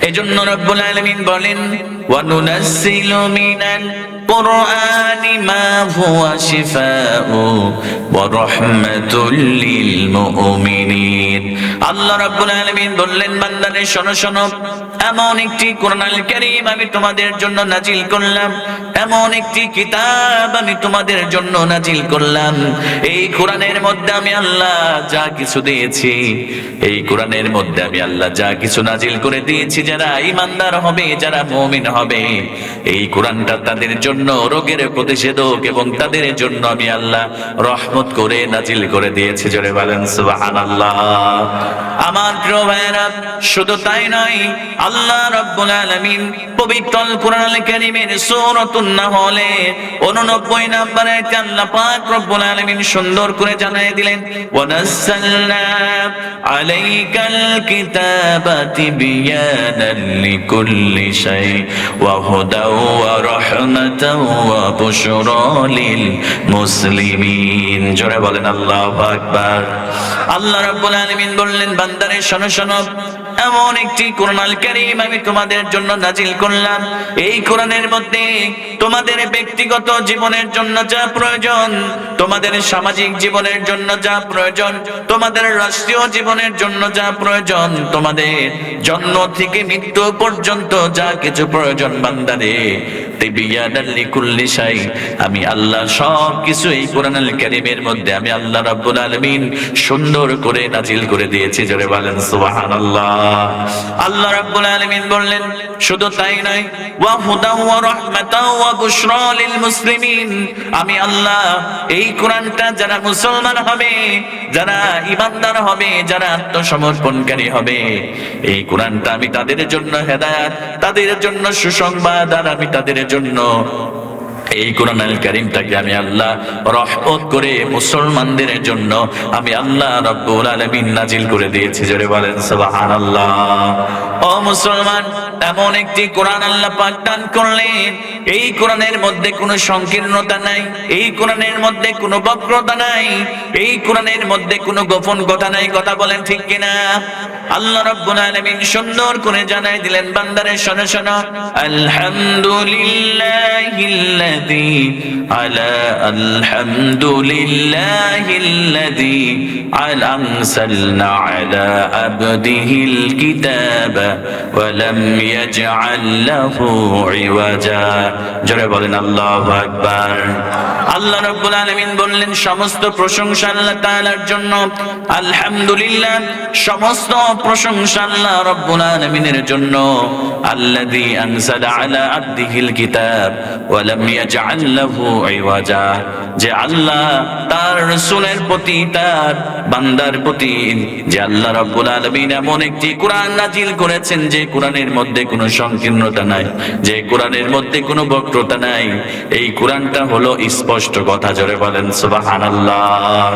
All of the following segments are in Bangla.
এজন্য রব্বুল আলামিন বলেন ওয়ানুনাসসিলু মিনাল কুরআনি মা হুয়া শিফাউ ওয়া রাহমাতুল লিল আল্লাহ রাব্বুল আলামিন বললেন, বান্দারে, শোনো শোনো এমন একটি কোরআনুল কারীম আমি তোমাদের জন্য নাজিল করলাম। এমন একটি কিতাব আমি তোমাদের জন্য নাজিল করলাম। এই কোরআনের মধ্যে আমি আল্লাহ যা কিছু দিয়েছি, এই কোরআনের মধ্যে আমি আল্লাহ যা কিছু নাজিল করে দিয়েছি, যারা ইমানদার হবে, যারা মুমিন হবে, এই কোরআনটা তাদের জন্য রোগের প্রতিষেধক এবং তাদের জন্য আমি আল্লাহ রহমত করে নাজিল করে দিয়েছি। জোরে বলেন, সুবহানাল্লাহ। আমার প্রিয় ভাইয়েরা, শুধু তাই নয় আল্লাহ আলামিন পবিত্র কারীমের সূরাতুন নাহলে 89 নম্বর আল্লাহ পাক রব্বুল আলামিন সুন্দর করে জানিয়ে দিলেন আলাইকাল লিকুল্লি শাই, ওয়া হুদাও ওয়া রাহমাতাও ওয়া বুশরা লিল মুসলিমিন। জোরে বলেন আল্লাহু আকবার। আল্লাহ রাব্বুল আলামিন বললেন, বান্দারে, শোনো শোনো এমন একটি কোরআনুল কারীম আমি তোমাদের জন্য নাজিল করলাম। এই কোরআনের মধ্যে তোমাদের ব্যক্তিগত জীবনের জন্য যা প্রয়োজন, তোমাদের সামাজিক জীবনের জন্য যা প্রয়োজন, তোমাদের রাষ্ট্রীয় জীবনের জন্য যা প্রয়োজন, তোমাদের জন্ম থেকে মৃত্যু পর্যন্ত যা কিছু প্রয়োজন বান্দারে আমি আল্লাহ সব কিছু এই কোরআনুল কারীমের মধ্যে আমি আল্লাহ রাব্বুল আলামিন সুন্দর করে নাজিল করে দিয়েছি, জোরে বলেন সুবহানাল্লাহ। আল্লাহ রাব্বুল আলামিন বললেন শুধু তাই নয়, ওয়া হুদা ওয়া রাহমাতা ওয়া বুশরা লিল মুসলিমিন। আমি আল্লাহ, এই কোরআনটা যারা মুসলমান হবে, যারা ইমানদার হবে, যারা আত্মসমর্পণকারী হবে, এই কোরআনটা আমি তাদের জন্য হেদায়াত, তাদের জন্য সুসংবাদ, আর আমি তাদের জন্য এই কোরআন আল কারিমটাকে আমি আল্লাহ রহমত করে মুসলমানদের জন্য আমি আল্লাহ রব্বুল আলামিন নাজিল করে দিয়েছি। জোরে বলেন, সুবহানাল্লাহ। ও মুসলমান এমন একটি কোরআন আল্লাহ পাক দান করলেন। এই কোরআনের মধ্যে কোনো সংকীর্ণতা নাই, এই কোরআনের মধ্যে কোনো বক্রতা নাই, এই কোরআনের মধ্যে কোনো গোপন কথা নাই, কথা বলেন ঠিক কিনা? আল্লাহ রাব্বুল আলামিন সুন্দর করে জানাই দিলেন বান্দারে, শোনো শোনো। আলহামদুলিল্লাহিল্লাযী আলা আলহামদুলিল্লাহিল্লাযী আলা আনসালনা আলা আবদিহিল কিতাবা ওয়া লাম ইয়াজআল লাহু ইওয়াজা। জোরে বলেন, আল্লাহু আকবার। আল্লাহ রাব্বুল আলামিন বললেন, সমস্ত প্রশংসা আল্লাহ তাআলার জন্য। আলহামদুলিল্লাহ, সমস্ত প্রশংসা আল্লাহ রাব্বুল আলামিনের জন্য। আল্লাযী আনসালা আলা আবদিহিল কিতাব ওয়া লাম ইয়াজআল লাহু ইওয়াজা। যে আল্লাহ তার রাসূলের প্রতি তার বান্দার প্রতি যে আল্লাহ রাব্বুল আলামিন এমন একটি কোরআন নাজিল করেছেন যে কোরআনের মধ্যে কোনো সংকীর্ণতা নাই, যে কোরআনের মধ্যে কোনো বক্রতা নাই, এই কোরআনটা হলো স্পষ্ট কথা, জোরে বলেন, সুবহানাল্লাহ।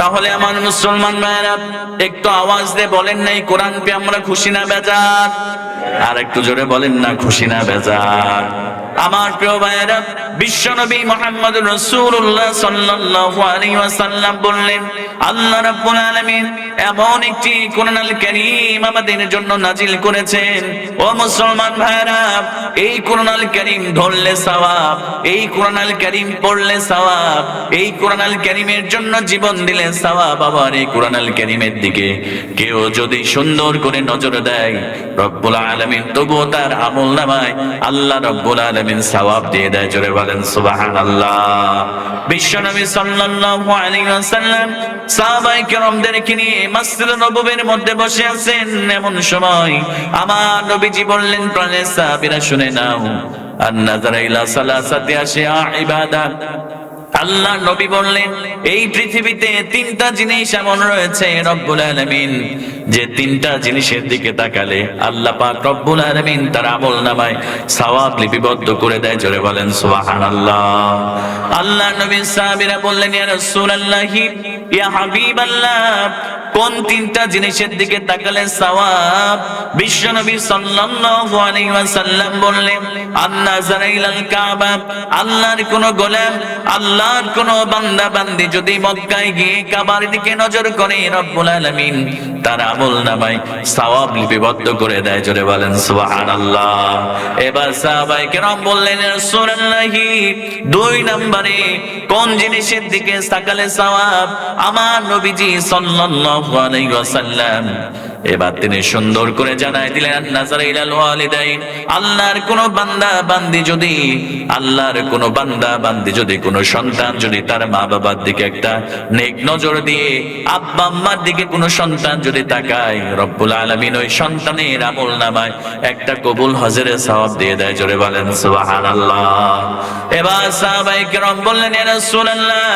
তাহলে আমার মুসলমান ভাইরা একটু আওয়াজ দিয়ে বলেন নাই কোরআন পে আমরা খুশি না, বেজার? আর একটু জোরে বলেন না, খুশি না, বেজার? আমার প্রিয় ভাইয়েরা, বিশ্বনবী মোহাম্মদ রাসূলুল্লাহ সাল্লাল্লাহু আলাইহি ওয়াসাল্লাম বললেন, আল্লাহ রাব্বুল আলামিন এমন একটি কোরআনুল কারীম আমাদের জন্য নাজিল করেছেন। ও মুসলমান ভাইরা এই কোরআনুল কারীম ধরলে সওয়াব, এই কোরআনুল কারীম পড়লে সওয়াব, এই কোরআনুল কারীমের জন্য জীবন দিলে সওয়াব আবার এই কোরআনুল কারীমের দিকে। কেউ যদি সুন্দর করে নজর দেয়, রব্বুল আলামিন তবুও তার আমল নামায়, আল্লাহ রব্বুল আলামিন সওয়াব দিয়ে দেয়, জোরে বলেন, সুবহানাল্লাহ। বিশ্বনবী সাল্লাল্লাহু আলাইহি কেরামদেরকে নিয়ে মধ্যে বসে আছেন। এমন সময় আমার নবীজি বললেন শুনে নাও আন নাযারা আল্লাহ নবী বললেন, এই পৃথিবীতে তিনটা জিনিস এমন রয়েছে, রব্বুল আলমিন। যে তিনটা জিনিসের দিকে তাকালে আল্লাহ পাক রব্বুল আলমিন তার আমল নামায় সওয়াব লিপিবদ্ধ করে দেয়, জোরে বলেন সুবাহান আল্লাহ আল্লাহ নবী সাহাবিরা বললেন, ইয়া রাসূলুল্লাহ, ইয়া হাবিবাল্লাহ কোন তিনটা জিনিসের দিকে তাকালে সওয়াব। বিশ্বনবী সাল্লাল্লাহু আলাইহি ওয়াসাল্লাম বললেন আল্লাহ জারাইলাল কাবা। আল্লাহর কোন গোলাম, আল্লাহর কোন বান্দা বান্দি যদি মক্কায় গিয়ে কাবার দিকে নজর করে, রব্বুল আলামিন তার আমল নামাই সওয়াব লিপিবদ্ধ করে দেয়, জোরে বলেন, সুবহানাল্লাহ। এবার সাহাবাই কেরাম বললেন রাসূলুল্লাহি, দুই নম্বরে কোন জিনিসের দিকে তাকালে সওয়াব? আমার নবীজি সাল্লাল্লাহু আলাইহি ওয়াসাল্লাম এবার তিনি সুন্দর করে জানাই দিলেন আল্লাহর কোন বান্দা, বান্দি যদি, আল্লাহর কোন বান্দা, বান্দি যদি, কোন সন্তান যদি তার মা বাবার দিকে একটা নেক নজর দিয়ে, আব্বা, আম্মার দিকে কোন সন্তান যদি তাকায়, রব্বুল আলামিন ওই সন্তানের আমল নামায় একটা কবুল হজের সওয়াব দিয়ে দেয়, জোরে বলেন, সুবহানাল্লাহ। এবার সাহাবায়ে কেরাম বললেন এরা রাসূলুল্লাহ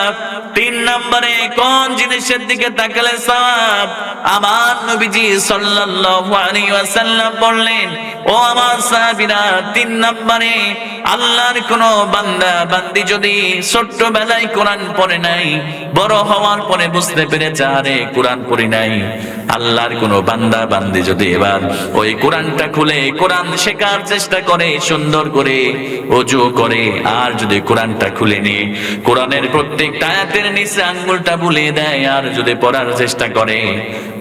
তিন নম্বরে কোন জিনিসের দিকে তাকালে সওয়াব? আমার নবীজি সাল্লাল্লাহু ওয়াসাল্লাম বললেন, ও আমার সাহাবীরা, তিন নম্বরে আল্লাহর কোন বান্দা বান্দি যদি ছোট্ট বেলায় কোরআন পড়ে নাই বড় হওয়ার পরে বুঝতে পেরেছে, আরে কোরআন পড়ি নাই। আল্লাহর কোন বান্দা বান্দি যদি এবার ওই কোরআনটা খুলে, কোরআন শেখার চেষ্টা করে, সুন্দর করে, অজু করে, আর যদি কোরআনটা খুলে নিয়ে কোরআনের প্রত্যেকটা আয়াতের নিচে আঙ্গুলটা বুলিয়ে দেয়, আর যদি পড়ার চেষ্টা করে,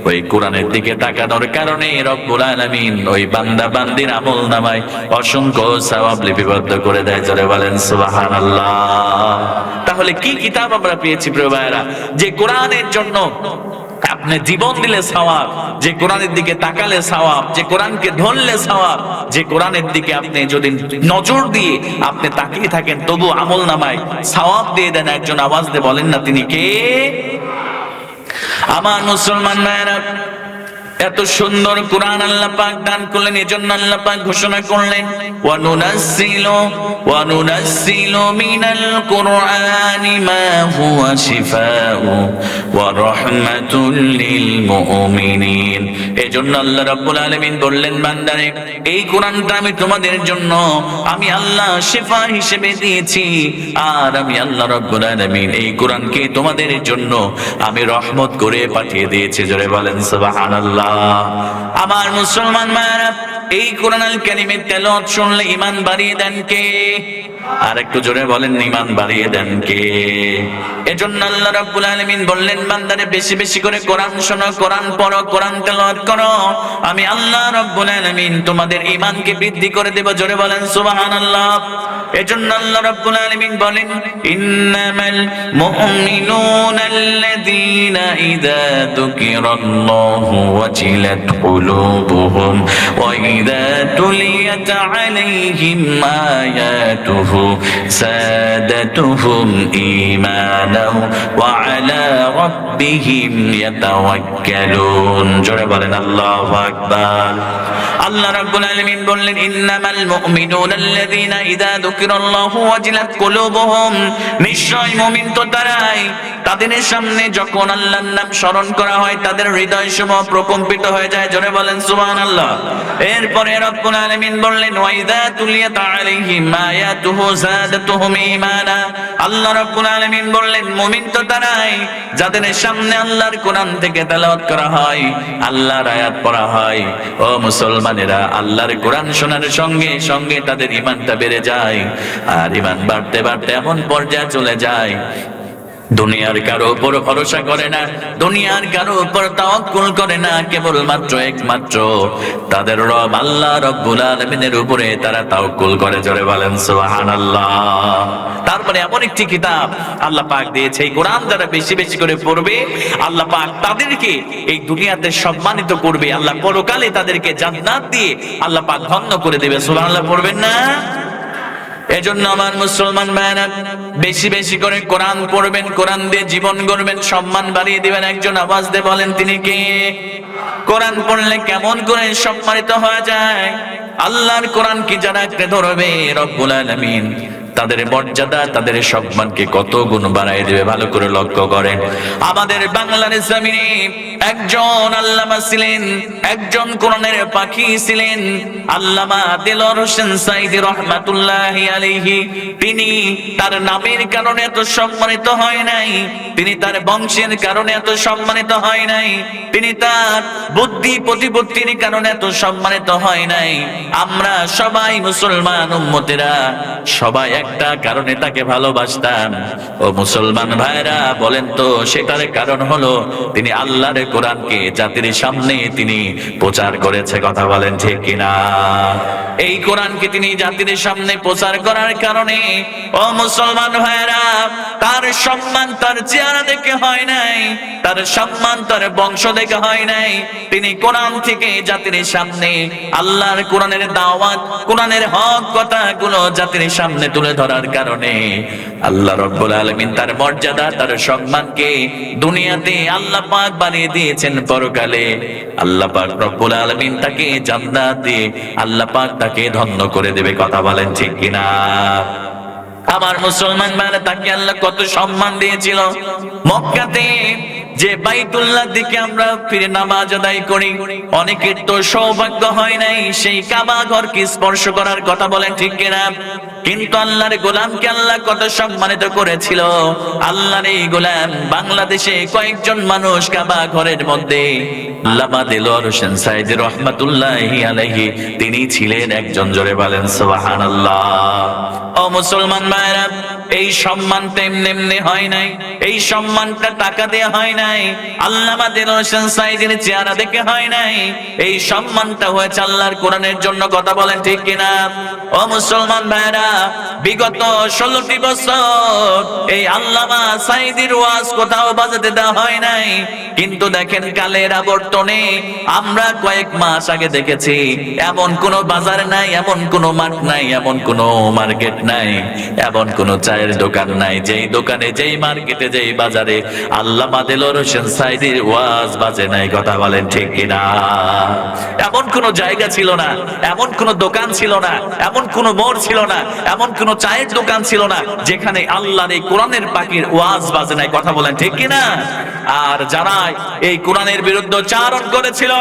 ওই কোরআনের দিকে তাকানোর কারণে রব্বুল আলামিন ওই বান্দা বান্দির আমল নামায় অসংখ্য সওয়াব লিপিবদ্ধ করে দেয়, জোরে বলেন সুবহানাল্লাহ। তাহলে কি কিতাব আমরা পেয়েছি প্রিয় ভাইয়েরা, যে কোরআনের জন্য আপনি জীবন দিলে সওয়াব, যে কোরআনের দিকে তাকালে সওয়াব, যে কোরআনকে ধরলে সওয়াব, যে কোরআনের দিকে আপনি যদি নজর দিয়ে আপনি তাকিয়ে থাকেন তবু আমল নামায় সওয়াব দিয়ে দেন, একজন আওয়াজ দিয়ে বলেন না, তিনি কে? আমার মুসলমান ভাইয়েরা এত সুন্দর কোরআন আল্লাহ পাক দান করলেন, এজন্য আল্লাহ পাক ঘোষণা করলেন ওয়া নুনাজ্জিলু ওয়া নুনাজ্জিলু মিনাল মা হুয়া শিফাউ, ওয়া রাহমাতুল লিল মুমিনিন। এজন্য আল্লাহ রাব্বুল আলামিন বললেন, বান্দারে, এই কোরআনটা আমি তোমাদের জন্য, আমি আল্লাহ শিফা হিসেবে দিয়েছি, আর আমি আল্লাহ রাব্বুল আলামিন এই কোরআনকে তোমাদের জন্য আমি রহমত করে পাঠিয়ে দিয়েছি। জোরে বলেন, সুবহানাল্লাহ। আমার মুসলমান মায়েরা এই কোরআন কালিমের তেলত শুনলে ইমান বাড়িয়ে দেন কে? আর একটু জোরে বলেন ঈমান বাড়িয়ে দেন কে? এজন্য আল্লাহ রাব্বুল আলামিন বললেন, বান্দারে, বেশি বেশি করে কোরআন শোনো, কোরআন পড়ো, কোরআন তেলাওয়াত করো। আমি আল্লাহ রাব্বুল আলামিন তোমাদের ঈমানকে বৃদ্ধি করে দেব, জোরে বলেন, সুবহানাল্লাহ। এজন্য আল্লাহ রাব্বুল আলামিন বলেন, ইন্নামাল মুমিনুনা আল্লাযীনা ইযা যুকিরাল্লাহু ওয়াজিলাত কুলুবুহুম ওয়া ইযা তুলিয়াত আলাইহিম আয়াতুহু ঈমানাও ওয়া আলা রাব্বিহিম ইয়াতাওয়াক্কালুন জোরে বলেন আল্লাহু আকবার আল্লাহ রাব্বুল আলামিন বললেন ইন্নামাল মুমিনুনা আল্লাযীনা ইযা যুকিরাল্লাহু ওয়াজিলাত কুলুবুহুম নিশ্চয় মুমিন তো তারাই তাদের সামনে যখন আল্লাহর নাম স্মরণ করা হয়, তাদের হৃদয় সমূহ প্রকম্পিত হয়ে যায়। জোরে বলেন, সুবহানাল্লাহ এরপরে রব্বুল আলামিন বললেন ওয়াইদা তুলিয়াত আলাইহিম আয়াতুহু যাদের সামনে আল্লাহর কোরআন থেকে তেলাওয়াত করা হয়, আল্লাহর আয়াত পড়া হয়। ও মুসলমানেরা, আল্লাহর কোরআন শোনার সঙ্গে সঙ্গে তাদের ঈমানটা বেড়ে যায় আর ঈমান বাড়তে বাড়তে এমন পর্যায়ে চলে যায় দুনিয়ার কারও উপর ভরসা করে না, দুনিয়ার কারও উপর তাওয়াক্কুল করে না কেবল মাত্র একমাত্র তাদের রব, আল্লাহ রব্বুল আলামিনের উপরে তারা তাওয়াক্কুল করে। জোরে বলেন, সুবহানাল্লাহ। তারপরে এমন একটি কিতাব আল্লাহ পাক দিয়েছে, এই কোরআন যারা বেশি বেশি করে পড়বে, আল্লাহ পাক তাদেরকে এই দুনিয়াতে সম্মানিত করবে। আল্লাহ পরকালে তাদেরকে জান্নাত দিয়ে আল্লাহ পাক ধন্য করে দেবে। সুবহানাল্লাহ, পড়বেন না? এজন্য আমার মুসলমান ভাইরা বেশি বেশি করে কোরআন পড়বেন, কোরআন দিয়ে জীবন গড়বেন, সম্মান বাড়িয়ে দিবেন। একজন আওয়াজ দিয়ে বলেন, তিনি কে? কোরআন পড়লে কেমন করে সম্মানিত হওয়া যায়? আল্লাহর কোরআন কি যারা আঁকড়ে ধরবে? রব্বুল আলামিন তাদের মর্যাদা, তাদের সম্মানকে কত গুণ বাড়াই দেবে? ভালো করে লক্ষ্য করেন। আমাদের বাংলার জমিনে একজন আল্লামা ছিলেন, একজন কোরআনের পাখি ছিলেন, আল্লামা দেলর হোসেন সাইদি রহমাতুল্লাহি আলাইহি। তিনি তার নামের কারণে এত সম্মানিত হয় নাই, তিনি তার বংশের কারণে এত সম্মানিত হয় নাই, তিনি তার বুদ্ধি প্রতিপত্তির কারণে এত সম্মানিত হয় নাই। আমরা সবাই মুসলমান উম্মতেরা, সবাই একটা কারণে তাকে ভালোবাসতাম। ও মুসলমান ভাইরা বলেন তো, সেটার কারণ হলো তিনি আল্লাহর কোরআনকে জাতির সামনে তিনি প্রচার করেছে, কথা বলেন ঠিক কিনা? এই কোরআনকে তিনি জাতির সামনে প্রচার করার কারণে, ও মুসলমান ভাইরা তার সম্মান তার চেহারা দেখে হয় নাই, তার সম্মান তার বংশ দেখে হয় নাই। তিনি কোরআন থেকে জাতির সামনে, আল্লাহর কোরআনের দাওয়াত, কোরআনের হক কথাগুলো জাতির সামনে তুলে ধরার কারণে, আল্লাহ রব্বুল আলামিন তার মর্যাদা, তার সম্মানকে দুনিয়াতে আল্লাহ পাক বানিয়ে দিয়েছেন পরকালে। আল্লাহ পাক রব্বুল আলামিন তাকে জান্নাত দিয়ে আল্লাহ পাক তাকে ধন্য করে দেবে, কথা বলেন ঠিক কিনা? আমার মুসলমান মানে তাকে আল্লাহ কত সম্মান দিয়েছিল। মক্কাতে যে বাইতুল্লাহ দিকে আমরা ফিরে নামাজ আদায় করি, অনেকের তো সৌভাগ্য হয় নাই, সেই কাবা ঘরকে স্পর্শ করার কথা বলেন ঠিক কিনা? কিন্তু আল্লাহর গোলামকে আল্লাহ কত সম্মানিত করেছিল। আল্লাহর এই গোলাম বাংলাদেশে কয়েকজন মানুষ কাবা ঘরের মধ্যে। দিলওয়ার হোসেন তিনি ছিলেন একজন জোরে বলেন, সুবহানাল্লাহ। ও মুসলমান ভাইরা, এই সম্মান তেমনি এমনি হয় নাই, এই সম্মানটা টাকা দিয়ে হয় নাই, আল্লামা দিল হোসেন সাইদের চেহারা দেখে হয় নাই, এই সম্মানটা হয়েছে আল্লাহর কোরআনের জন্য, কথা বলেন ঠিক কিনা? ও মুসলমান ভাইরা বিগত ষোলোটি বছর এই আল্লামা সাইদির ওয়াজ কোথাও বাজাতে দেওয়া হয় নাই। কিন্তু দেখেন কালের আবর্তনে আমরা কয়েক মাস আগে দেখেছি, এমন কোন বাজার নাই, এমন কোন মাঠ নাই, এমন কোন মার্কেট নাই, এমন কোন চায়ের দোকান নাই। যেই দোকানে, যেই মার্কেটে, যেই বাজারে আল্লাহ মাদেলর হোসেন সাইদির ওয়াজ বাজে নাই, কথা বলেন ঠিক কিনা? এমন কোন জায়গা ছিল না, এমন কোন দোকান ছিল না, এমন কোন মোড় ছিল না, এমন কোন চায়ের দোকান ছিল না, যেখানে আল্লাহর এই কোরআনের পাখির ওয়াজ বাজে নাই, কথা বলেন ঠিক কিনা? আর যারা এই কোরআনের বিরুদ্ধে চারণ করেছিল,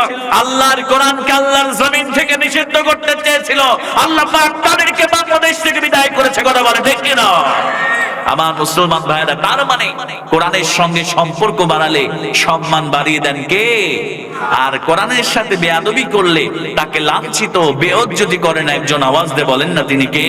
আল্লাহর কোরআন আল্লাহর জমিন থেকে নিষিদ্ধ করতে চেয়েছিল, আল্লাহ তাদেরকে বাংলাদেশ থেকে বিদায় করেছে, কথা বলে ঠিক কিনা? আমার মুসলমান ভাইরা তার মানে কোরআনের সঙ্গে সম্পর্ক বাড়ালে সম্মান বাড়িয়ে দেন কে? আর কোরআনের সাথে বেয়াদবি করলে তাকে লাঞ্ছিত বেয়জ্জতি করেন একজন আওয়াজ দিয়ে বলেন না তিনি কে?